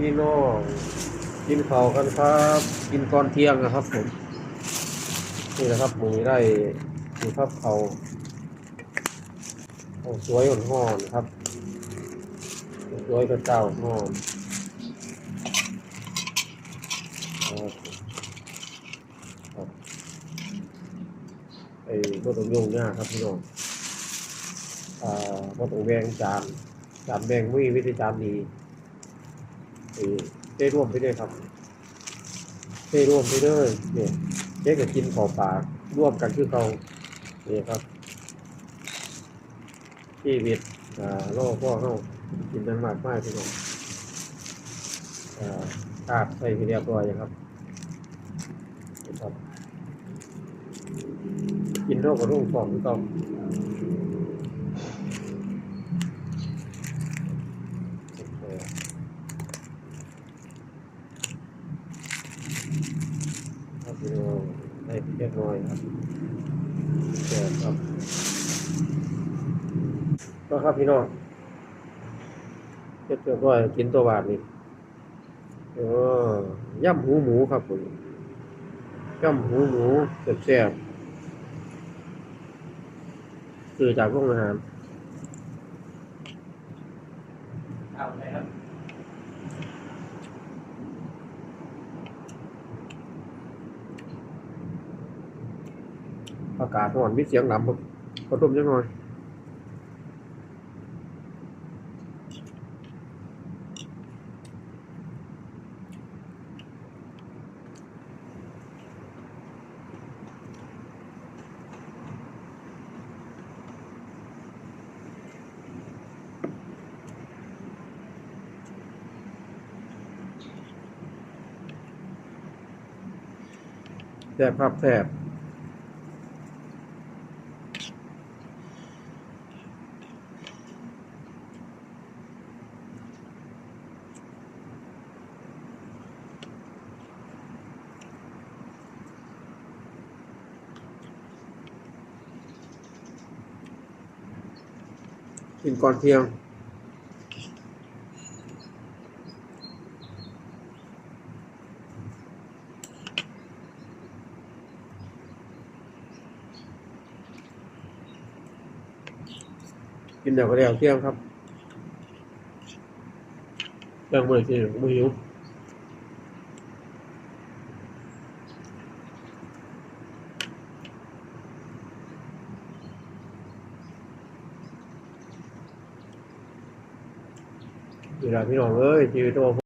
พี่น้อง กินข้าวกันครับ กินก่อนเที่ยงนะครับผมนี่นะครับหมูได้มีครับเขาเขาสวยห่อนครับสวยกระเจ้าห่อนไอ้ก็ต้องยุ่งยากครับพี่น้องอ่าก็ต้องแบ่งจานจานแบ่งวิวิธีจานดี ได้ร่วมไปด้วยครับได้ร่วมไปด้วยเนี่ยเจ๊กับกินขอปากร่วมกันคือเขาเนี่ยครับชีวิตอ่าโลกพ่อเขากินนันมากมากพี่น้องอ่าตาดใส่ไปเรียบร้อยครับครับ กินโรคกับรุ่งฟองที่ต้องเออ ครับพี่น้องได้เรียบร้อยครับแก่ครับก็ครับพี่น้องเรียบร้อยกินตัวบาทนี่เออย่ำหูหมูครับผมย่ำหูหมูแซ่บๆซื้อจากโรงอาหาร เอาเลยครับ อากาศร้อนมีเสียงหนำครับขอต้มจังหน่อยแซ่บครับแซ่บ กินก่อนเที่ยงกินเดี๋ยวก็เดี๋ยวเที่ยงครับเรื่องเมื่อกี้ไม่หิว เวลาพี่น้องเอ้ยชีวิตโต